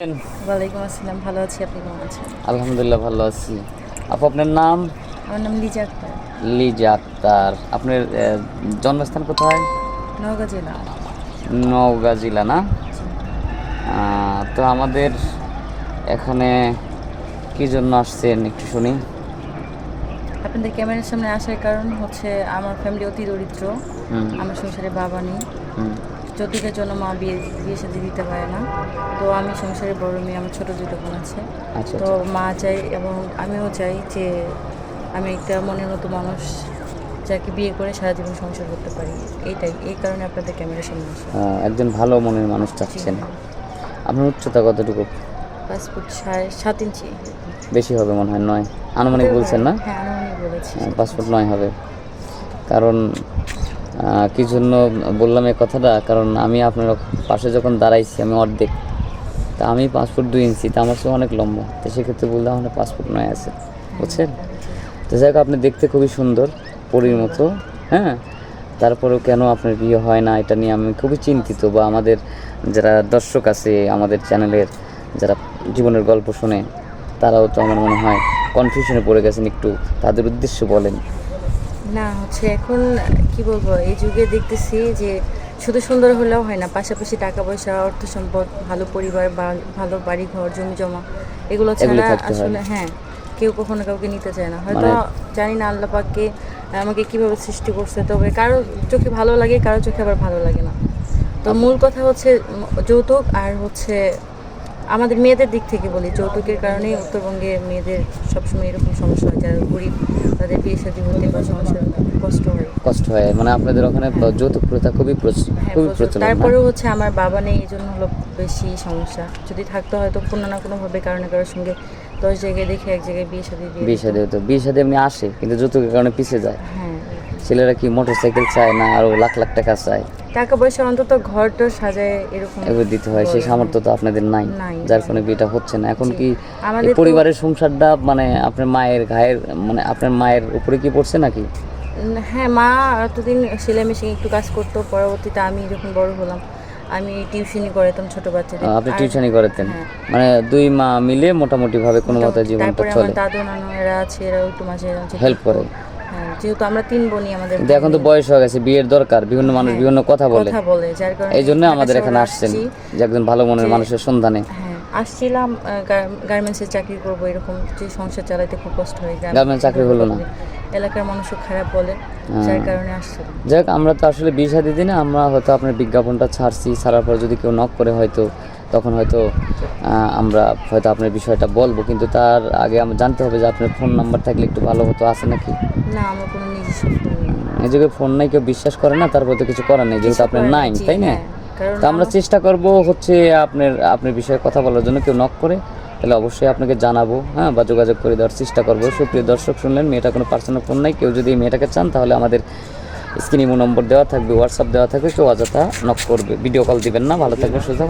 ওয়ালাইকুম আসসালাম ভালো আছি আপনি কেমন আছেন? আলহামদুলিল্লাহ ভালো আছি। আপু আপনার নাম? আমার নাম লিজা আক্তার। লিজা আক্তার। আপনার জন্মস্থান কোথায়? নওগাঁ জেলা। নওগাঁ জেলা না? তো আমাদের এখানে কি জন্য আসছেন একটু শুনি। আপনাদের ক্যামেরার সামনে আসার কারণ হচ্ছে আমার ফ্যামিলি অতি দরিদ্র। আমার সংসারে বাবা নেই। যৌতুকের জন্য মা বিয়ে বিয়ে সাথে দিতে পারে না। তো আমি সংসারে বড় মেয়ে আমার ছোটো দুটো বোন আছে। আচ্ছা তো মা চাই এবং আমিও চাই যে আমি একটা মনের মতো মানুষ যাকে বিয়ে করে সারা জীবন সংসার করতে পারি। এইটাই এই কারণে আপনাদের ক্যামেরার সামনে আসা একজন ভালো মনের মানুষ চাচ্ছেন। আপনার উচ্চতা কতটুকু? পাসপোর্ট সাড়ে সাত ইঞ্চি। বেশি হবে মনে হয় নয়? আনুমানিক বলছেন না? হ্যাঁ আনুমানিক বলেছি। পাসপোর্ট নয় হবে। কারণ কি জন্য বললাম এই কথাটা? কারণ আমি আপনার পাশে যখন দাঁড়াইছি, আমি অর্ধেক। তা আমি পাসপোর্ট দুই ইঞ্চি, তা আমার সে অনেক লম্বা। তো সেক্ষেত্রে বললাম আমার পাসপোর্ট নয় আছে। বুঝছেন? তো যাই হোক, আপনি দেখতে খুবই সুন্দর, পরীর মতো হ্যাঁ? তারপরেও কেন আপনার বিয়ে হয় না, এটা নিয়ে আমি খুবই চিন্তিত, বা আমাদের যারা দর্শক আছে, আমাদের চ্যানেলের যারা জীবনের গল্প শুনে, তারাও তো আমার মনে হয় কনফিউশনে পড়ে গেছেন একটু, তাদের উদ্দেশ্য বলেন। না হচ্ছে এখন কি বলব এই যুগে দেখতেছি যে শুধু সুন্দর হলেও হয় না পাশাপাশি টাকা পয়সা অর্থ সম্পদ ভালো পরিবার ভালো বাড়ি ঘর জমি জমা এগুলো এগুলো ছাড়া আসলে হ্যাঁ কেউ কখনো কাউকে নিতে চায় না। হয়তো মানে- জানি না আল্লাহ পাককে আমাকে কীভাবে সৃষ্টি করছে তবে কারও চোখে ভালো লাগে কারও চোখে আবার ভালো লাগে না। তো মূল কথা হচ্ছে যৌতুক আর হচ্ছে আমাদের মেয়েদের দিক থেকে বলি যৌতুকের কারণেই উত্তরবঙ্গে মেয়েদের সবসময় এরকম সমস্যা হয় যারা গরিব তাদের বিয়ে সাথে হতে বা সমস্যা কষ্ট হয়। কষ্ট হয় মানে আপনাদের ওখানে যৌতুক প্রথা খুবই হ্যাঁ, খুবই। প্রচলন তারপরেও হচ্ছে আমার বাবা নেই এই জন্য হলো বেশি সমস্যা। যদি থাকতো হয়তো কোনো না কোনোভাবে কারণে কারোর সঙ্গে দশ জায়গায় দেখে এক জায়গায় বিয়ে দিয়ে বিয়ে সাথে হতো। বিয়ে সাথে এমনি আসে কিন্তু যৌতুকের কারণে পিছিয়ে যায়। হ্যাঁ। ছেলেরা কি মোটর সাইকেল চায় না আরও লাখ লাখ টাকা চায়? টাকা পয়সা অন্তত ঘরটা সাজায় এরকম এগুলো দিতে হয় সেই সামর্থ্য তো আপনাদের নাই। যার ফলে বিয়েটা হচ্ছে না। এখন কি পরিবারের সংসারটা মানে আপনার মায়ের ঘায়ের মানে আপনার মায়ের উপরে কি পড়ছে নাকি? হ্যাঁ মা এতদিন সেলাই মেশিন একটু কাজ করতো পরবর্তীতে আমি যখন বড় হলাম আমি টিউশনি করাতাম ছোট বাচ্চাদের। আপনি টিউশনি করেতেন? হ্যাঁ। মানে দুই মা মিলে মোটামুটি ভাবে কোনো মতো জীবনটা তারপরে চলে? আমার দাদু নানু এরা আছে এরা একটু মাঝে হেল্প করে। যেহেতু আমরা তিন বোনই আমাদের এখন তো বয়স হয়ে গেছে বিয়ের দরকার বিভিন্ন মানুষ বিভিন্ন কথা বলে। কথা বলে যার কারণে এই জন্য আমাদের এখানে আসছেন যে একজন ভালো মনের মানুষের সন্ধানে। হ্যাঁ আসছিলাম গার্মেন্টসের চাকরি করব এরকম যে সংসার চালাতে খুব কষ্ট হয় গ্রামে। গার্মেন্টস চাকরি হলো না। এলাকার মানুষও খারাপ বলে যার কারণে আসছিলাম। যাই হোক আমরা তো আসলে বিয়ে শাদি দিই না আমরা হয়তো আপনার বিজ্ঞাপনটা ছাড়ছি ছাড়ার পর যদি কেউ নক করে হয়তো তখন হয়তো আমরা হয়তো আপনার বিষয়টা বলব কিন্তু তার আগে আমরা জানতে হবে যে আপনার ফোন নাম্বার থাকলে একটু ভালো হতো আছে নাকি? না আমার কোনো নিজস্ব ফোন নেই। এই ফোন নাই কেউ বিশ্বাস করে না তারপর তো কিছু করার নেই যেহেতু আপনার নাই তাই না? হ্যাঁ, তো আমরা চেষ্টা করব হচ্ছে আপনার আপনার বিষয়ে কথা বলার জন্য কেউ নক করে তাহলে অবশ্যই আপনাকে জানাব হ্যাঁ বা যোগাযোগ করে দেওয়ার চেষ্টা করব। সুপ্রিয় দর্শক শুনলেন মেয়েটা কোনো পার্সোনাল ফোন নাই কেউ যদি মেয়েটাকে চান তাহলে আমাদের স্ক্রিনে নম্বর দেওয়া থাকবে হোয়াটসঅ্যাপ দেওয়া থাকবে কেউ অযথা নক করবে। ভিডিও কল দিবেন না ভালো থাকবে সুযোগ